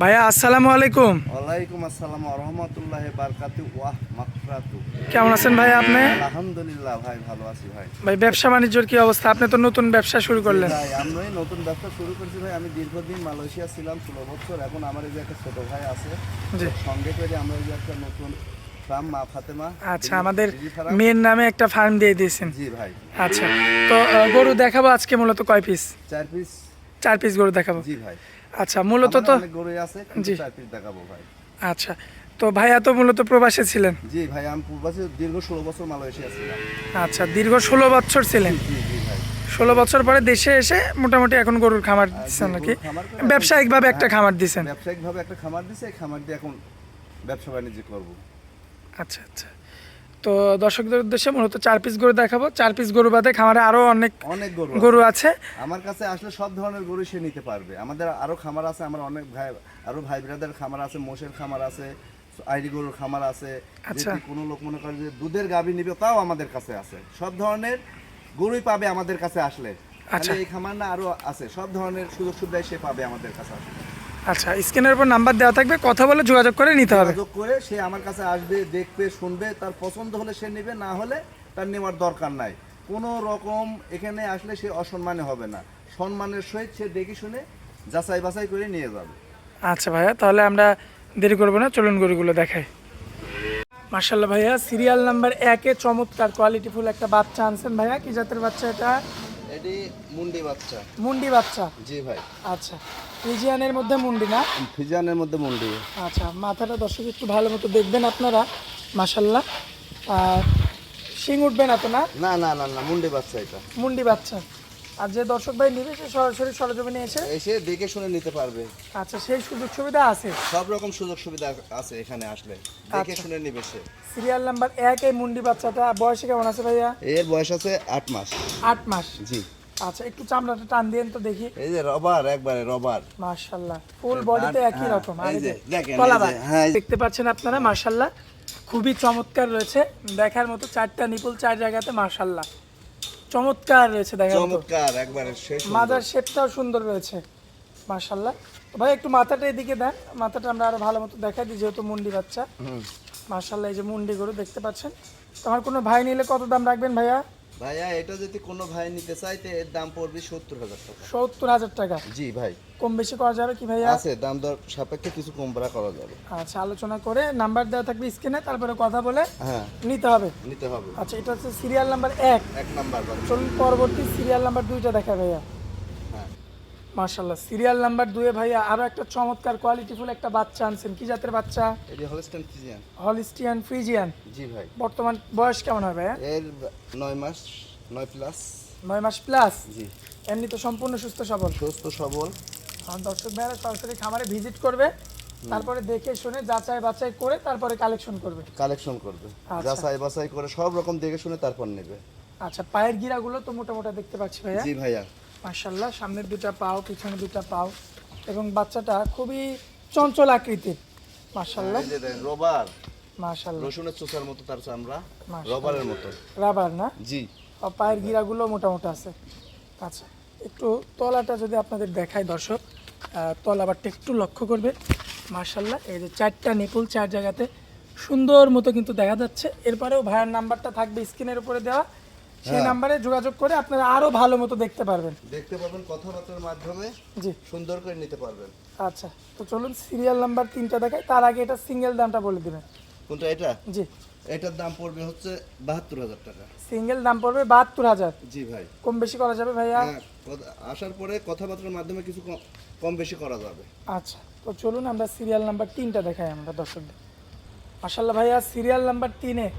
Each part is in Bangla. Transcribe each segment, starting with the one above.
ভাইয়া আসসালামু আলাইকুম। ওয়ালাইকুম আসসালাম রহমতুল্লাহ বারকাতু ওয়াহ মাকরাতু কেমন আছেন ভাই আপনি? আলহামদুলিল্লাহ ভাই ভালো আছি ভাই। ভাই ব্যবসা বাণিজ্যর কি অবস্থা? আপনি তো নতুন ব্যবসা শুরু করলেন। ভাই আমি নতুন ব্যবসা শুরু করেছি ভাই। আমি দীর্ঘদিন মালয়েশিয়া ছিলাম ষোলো বছর। এখন আমার এই যে একটা ছোট ভাই আছে জি। সঙ্গে করে আমরা এই যে একটা নতুন ফার্ম মা ফাতেমা আচ্ছা আমাদের মেয়ের নামে একটা ফার্ম দিয়ে দিয়েছেন। জি ভাই। আচ্ছা তো গরু দেখাবো আজকে মূলত কয় পিস চার পিস চার পিস গরু দেখাবো। জি ভাই। আচ্ছা মূলত তো গরুই আছে জি। দেখাবো ভাই। আচ্ছা তো ভাইয়া তো মূলত প্রবাসে ছিলেন? জি ভাই আমি পূর্বাসে দীর্ঘ ষোলো বছর মালয়েশিয়া ছিলাম। আচ্ছা দীর্ঘ ষোলো বছর ছিলেন? জি জি ভাই। ষোলো বছর পরে দেশে এসে মোটামুটি এখন গরুর খামার দিচ্ছেন নাকি? ব্যবসায়িকভাবে একটা হ্যাঁ, খামার দিচ্ছেন। ব্যবসায়িকভাবে একটা খামার দিছে এই খামার দিয়ে এখন ব্যবসা বাণিজ্য করব। আচ্ছা আচ্ছা। তো দর্শকদের উদ্দেশ্যে মূলত চার পিস গরু দেখাবো। চার পিস গরু বাদে খামারে আরও অনেক অনেক গরু গরু আছে। আমার কাছে আসলে সব ধরনের গরু সে নিতে পারবে। আমাদের আরও খামার আছে আমার অনেক ভাই আরও ভাই ব্রাদার খামার আছে মোষের খামার আছে আইডি গরুর খামার আছে। আচ্ছা। যদি কোনো লোক মনে করে যে দুধের গাভী নিবে তাও আমাদের কাছে আছে। সব ধরনের গরুই পাবে আমাদের কাছে আসলে। আচ্ছা। এই খামার না আরও আছে। সব ধরনের সুযোগ সুবিধা সে পাবে আমাদের কাছে আসলে। আচ্ছা স্ক্রিনের উপর নাম্বার দেওয়া থাকবে কথা বলে যোগাযোগ করে নিতে হবে। যোগাযোগ করে সে আমার কাছে আসবে দেখবে শুনবে তার পছন্দ হলে সে নেবে না হলে তার নেওয়ার দরকার নাই। কোনো রকম এখানে আসলে সে অসম্মানে হবে না। সম্মানের সহিত সে দেখে শুনে যাচাই বাছাই করে নিয়ে যাবে। আচ্ছা ভাইয়া তাহলে আমরা দেরি করব না চলুন গরুগুলো দেখাই। মার্শাল্লাহ ভাইয়া সিরিয়াল নাম্বার একে চমৎকার কোয়ালিটিফুল একটা বাচ্চা আনছেন ভাইয়া। কি জাতের বাচ্চা এটা? এটি মুন্ডি বাচ্চা। মুন্ডি বাচ্চা? জি ভাই। আচ্ছা। রিজিয়ানের মধ্যে মুন্ডি না? ফিজানের মধ্যে মুন্ডি। আচ্ছা মাথাটা দর্শক একটু ভালো মতো দেখবেন আপনারা মাসাল্লাহ আর শিং উঠবে না তো না? না না না না মুন্ডি বাচ্চা এটা। মুন্ডি বাচ্চা। আর যে দর্শক ভাই নিবে সে সরাসরি সরজমিনে এসে? এসে দেখে শুনে নিতে পারবে। আচ্ছা সেই সুযোগ সুবিধা আছে? সব রকম সুযোগ সুবিধা আছে এখানে আসলে। দেখে আচ্ছা। শুনে নিবে সে। সিরিয়াল নাম্বার এক এই মুন্ডি বাচ্চাটা বয়সে কেমন আছে ভাইয়া? এর বয়স আছে আট মাস। আট মাস। জি। আচ্ছা একটু চামড়াটা টান দিয়েন তো দেখি। এই যে রবার একবারে রবার মার্শাল্লাহ ফুল বডিতে একই হ্যাঁ, রকম এই যে, দেখেন, হ্যাঁ, দেখতে পাচ্ছেন আপনারা মার্শাল্লাহ খুবই চমৎকার রয়েছে। দেখার মতো চারটা নিপুল চার জায়গাতে মার্শাল্লাহ চমৎকার রয়েছে দেখার চমৎকার একবারে শেষ মাজার শেপটাও সুন্দর রয়েছে মার্শাল্লাহ ভাই একটু মাথাটা এদিকে দেন মাথাটা আমরা আরও ভালো মতো দেখাই দিই যেহেতু মুন্ডি বাচ্চা। হুম। মার্শাল্লাহ এই যে মুন্ডি গরু দেখতে পাচ্ছেন। তো আমার কোনো ভাই নিলে কত দাম রাখবেন ভাইয়া? ভাইয়া এটা যদি কোনো ভাই নিতে চাই তো এর দাম পড়বে সত্তর হাজার টাকা। সত্তর হাজার টাকা? জি ভাই। কম বেশি করা যাবে কি ভাইয়া? আছে দাম দর সাপেক্ষে কিছু কম করা করা যাবে। আচ্ছা আলোচনা করে নাম্বার দেওয়া থাকবে স্ক্রিনে তারপরে কথা বলে হ্যাঁ। নিতে হবে। নিতে হবে। আচ্ছা এটা হচ্ছে সিরিয়াল নাম্বার এক। এক নাম্বার চলুন পরবর্তী সিরিয়াল নাম্বার দুইটা দেখা ভাইয়া। মার্শাল্লাহ সিরিয়াল নাম্বার দুয়ে ভাইয়া আরও একটা চমৎকার কোয়ালিটিফুল একটা বাচ্চা আনছেন। কি জাতের বাচ্চা? এটি হলস্টেন ফিজিয়ান হলিস্টিয়ান ফ্রিজিয়ান জি ভাই। বর্তমান বয়স কেমন হবে ভাইয়া? এর নয় মাস নয় প্লাস নয় মাস প্লাস জি। এমনি তো সম্পূর্ণ সুস্থ সবল। সুস্থ সবল। দর্শক ভাইয়ারা সরাসরি খামারে ভিজিট করবে। তারপরে দেখে শুনে যাচাই বাছাই করে তারপরে কালেকশন করবে। কালেকশন করবে। আচ্ছা। যাচাই বাছাই করে সব রকম দেখে শুনে তারপর নেবে। আচ্ছা পায়ের গিরাগুলো তো মোটা মোটা দেখতে পাচ্ছি ভাইয়া। জি ভাইয়া। মার্শাল্লাহ সামনের দুটা পাও পিছনে দুটা পাও। এবং বাচ্চাটা খুবই চঞ্চল আকৃতির। মার্শাল্লাহ দেখেন, মার্শাল্লাহ রসুনের চোষার মতো তার চামড়া রবারের মতো। রাবার না? জি। পায়ের গিরাগুলো মোটামোটা আছে। আচ্ছা একটু তলাটা যদি আপনাদের দেখায় দর্শক তলাবারটা একটু লক্ষ্য করবে মার্শাল্লাহ এই যে চারটা নিপুল চার জায়গাতে সুন্দর মতো কিন্তু দেখা যাচ্ছে। এরপরেও ভাইয়ের নাম্বারটা থাকবে স্ক্রিনের উপরে দেওয়া। সেই হ্যাঁ। নাম্বারে যোগাযোগ করে আপনারা আরও ভালো মতো দেখতে পারবেন। দেখতে পাবেন কথাবার্তার মাধ্যমে। জি। সুন্দর করে নিতে পারবেন। আচ্ছা তো চলুন সিরিয়াল নাম্বার তিনটা দেখাই। তার আগে এটা সিঙ্গেল দামটা বলে দেবেন। কোনটা এটা? জি। এটার দাম পড়বে হচ্ছে বাহাত্তর হাজার টাকা। সিঙ্গেল দাম পড়বে বাহাত্তর হাজার। জি ভাই। কম বেশি করা যাবে ভাইয়া? হ্যাঁ, আসার পরে কথাবার্তার মাধ্যমে কিছু কম- কম বেশি করা যাবে। আচ্ছা তো চলুন আমরা সিরিয়াল নাম্বার তিনটা দেখাই আমরা দর্শকদের। মাসাল্লাহ ভাইয়া সিরিয়াল নাম্বার তিনে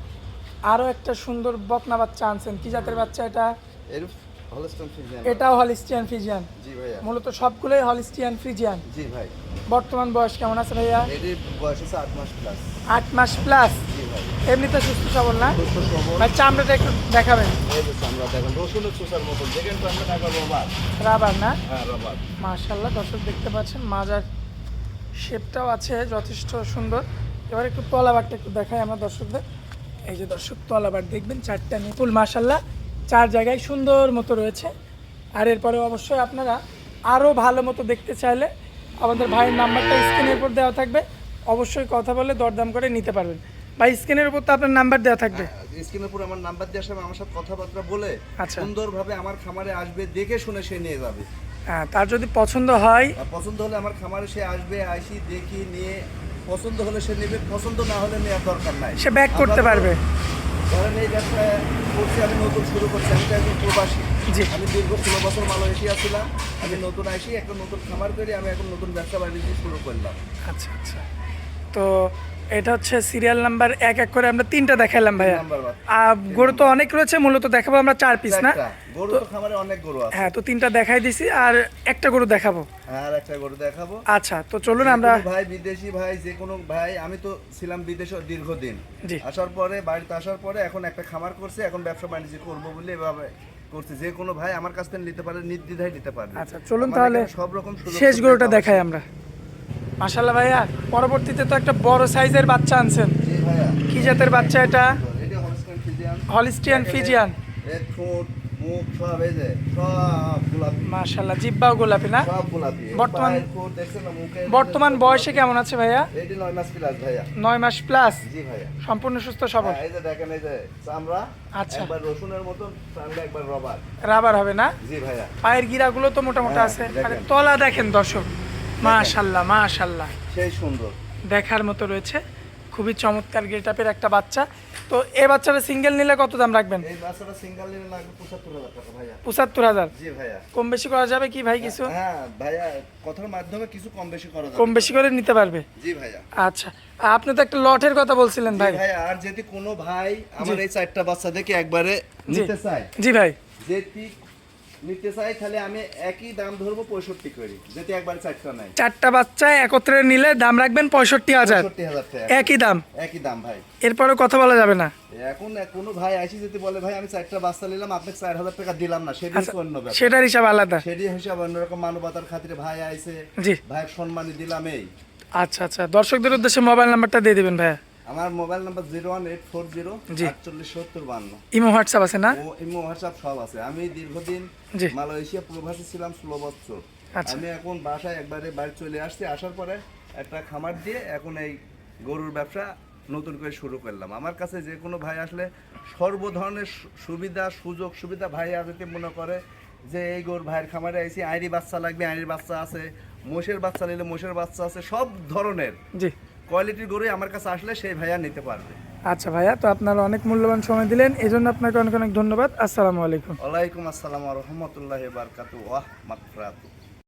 আরও একটা সুন্দর বকনা বাচ্চা আনছেন। কি জাতের বাচ্চা এটা? এটাও হলিস্টিয়ান ফ্রিজিয়ান জি ভাইয়া। মূলত সবগুলোই হলিস্টিয়ান ফ্রিজিয়ান জি ভাই। বর্তমান বয়স কেমন আছে ভাইয়া? এটির বয়স হচ্ছে আট মাস প্লাস আট মাস প্লাস জি ভাই। এমনিতে সুস্থ সবল না? ভাই চামড়াটা একটু দেখাবেন। এই যে আমরা দেখেন রসুনের চোষার মতন। যেখানে তো আমরা টাকা রবার। রাবার না? হ্যাঁ রবার। মার্শাল্লাহ দর্শক দেখতে পাচ্ছেন মাজার শেপটাও আছে যথেষ্ট সুন্দর। এবার একটু তলাবারটা একটু দেখাই আমরা দর্শকদের। এই যে দর্শক তলাবার দেখবেন চারটা নিপুল মার্শাল্লাহ চার জায়গায় সুন্দর মতো রয়েছে। আর এরপরে অবশ্যই আপনারা আরও ভালো মতো দেখতে চাইলে আমাদের ভাইয়ের নাম্বারটা স্ক্রিনের উপর দেওয়া থাকবে। অবশ্যই কথা বলে দরদাম করে নিতে পারবেন। ভাই স্ক্রিনের উপর তো আপনার নাম্বার দেওয়া থাকবে। স্ক্রিনের উপর আমার নাম্বার দিয়ে আসবে আমার সাথে কথাবার্তা বলে আচ্ছা। সুন্দরভাবে আমার খামারে আসবে দেখে শুনে সে নিয়ে যাবে। হ্যাঁ তার যদি পছন্দ হয় পছন্দ হলে আমার খামারে সে আসবে আইসি দেখি নিয়ে পছন্দ হলে সে নেবে পছন্দ না হলে নেওয়ার দরকার নাই। সে ব্যাক করতে পারবে। ধরেন এই ব্যবসা করছি আমি নতুন শুরু করছি আমি তো একজন প্রবাসী। আমি দীর্ঘ ষোলো বছর মালয়েশিয়া ছিলাম আমি নতুন আসি একটা নতুন খামার করি আমি এখন নতুন ব্যবসা বাণিজ্য শুরু করলাম। আচ্ছা আচ্ছা। তো এটা হচ্ছে সিরিয়াল নাম্বার এক এক করে আমরা তিনটা দেখাইলাম ভাইয়া। আর গরু তো অনেক রয়েছে মূলত দেখাবো আমরা চার পিস না? একটা গরু তো খামারে অনেক গরু আছে। হ্যাঁ তো তিনটা দেখাই দিছি আর একটা গরু দেখাবো। আর একটা গরু দেখাবো। আচ্ছা তো চলুন আমরা ভাই বিদেশি ভাই যে কোনো ভাই আমি তো ছিলাম বিদেশে দীর্ঘদিন। আসার পরে বাড়িতে আসার পরে এখন একটা খামার করছে এখন ব্যবসা বাণিজ্য করব বলে এভাবে করছে। যে কোনো ভাই আমার কাছ থেকে নিতে পারে নির্দ্বিধায় নিতে পারবে। আচ্ছা, চলুন তাহলে সব রকম শেষ গরুটা দেখাই আমরা। মাশাল্লাহ ভাইয়া পরবর্তীতে তো একটা বড় সাইজের বাচ্চা আনছেন। কি জাতের বাচ্চা এটা? হলিস্টিয়ান ফিজিয়ান মাশাল্লাহ জিব্বাও গোলাপি না? বর্তমান- বর্তমান বয়সে কেমন আছে ভাইয়া? নয় মাস প্লাস সম্পূর্ণ সুস্থ সবল। আচ্ছা। রবার রাবার হবে না? পায়ের গিরাগুলো তো মোটামুটি হ্যাঁ, আছে। তলা দেখেন দর্শক। মাশাল্লাহ মাশাল্লাহ। সেই সুন্দর। দেখার মতো রয়েছে। খুবই চমৎকার গেটআপের একটা বাচ্চা। তো এই বাচ্চাটা সিঙ্গেল নিলে কত দাম রাখবেন? এই বাচ্চাটা সিঙ্গেল নিলে লাগবে পঁচাত্তর হাজার টাকা ভাইয়া। পঁচাত্তর হাজার? জি ভাইয়া। কম বেশি করা যাবে কি ভাই কিছু? হ্যাঁ ভাইয়া কথার মাধ্যমে কিছু কম বেশি করা যাবে। কম বেশি করে নিতে পারবে? জি ভাইয়া। আচ্ছা আপনি তো একটা লটের কথা বলছিলেন ভাই। ভাইয়া আর যদি কোনো ভাই আমার এই চারটা বাচ্চা দেখে একবারে নিতে চায় জি ভাই। যেটি নিতে চাই তাহলে আমি একই দাম ধরবো পঁয়ষট্টি করি যেটি একবার চারটা নাই। চারটা বাচ্চা একত্রে নিলে দাম রাখবেন পঁয়ষট্টি হাজার। পঁয়ষট্টি হাজার টাকা। একই দাম? একই দাম ভাই। এরপরেও কথা বলা যাবে না? এখন কোনো ভাই আইসি যদি বলে ভাই আমি চারটা বাচ্চা নিলাম আপনাকে চার হাজার টাকা দিলাম না। সেটি আচ্ছা অন্য ব্যাপার। সেটার হিসাব আলাদা। হিসাবে অন্যরকম মানবতার খাতিরে ভাই আইছে। জি। ভাই সম্মানই দিলাম এই। আচ্ছা আচ্ছা। দর্শকদের উদ্দেশ্যে মোবাইল নাম্বারটা দিয়ে দিবেন ভাইয়া। আমার mobile number zero one eight four zero. আটচল্লিশ সত্তর বান্ন। ইমো হোয়াটসঅ্যাপ আছে না? ও ইমো হোয়াটসঅ্যাপ সব আছে। আমি দীর্ঘদিন। মালয়েশিয়া প্রবাসী ছিলাম ষোলো বছর। আচ্ছা। আমি এখন বাসায় একবারে বাড়ি চলে আসছি আসার পরে একটা খামার দিয়ে এখন এই গরুর ব্যবসা নতুন করে শুরু করলাম। আমার কাছে যে কোনো ভাই আসলে সর্ব ধরনের সুবিধা সুযোগ সুবিধা ভাই যদি মনে করে যে এই গরুর ভাইয়ের খামারে আইসি আইরি বাচ্চা লাগবে আইরির বাচ্চা আছে মোষের বাচ্চা নিলে মোষের বাচ্চা আছে সব ধরনের জি। কোয়ালিটির গরুই আমার কাছে আসলে সেই ভাইয়া নিতে পারবে। আচ্ছা ভাইয়া, তো আপনার অনেক মূল্যবান সময় দিলেন এই জন্য আপনাকে অনেক অনেক ধন্যবাদ। আসসালামু আলাইকুম। ওয়ালাইকুম আসসালাম রহমতুল্লাহ বারকাতু ওয়াহ মাকফরাতু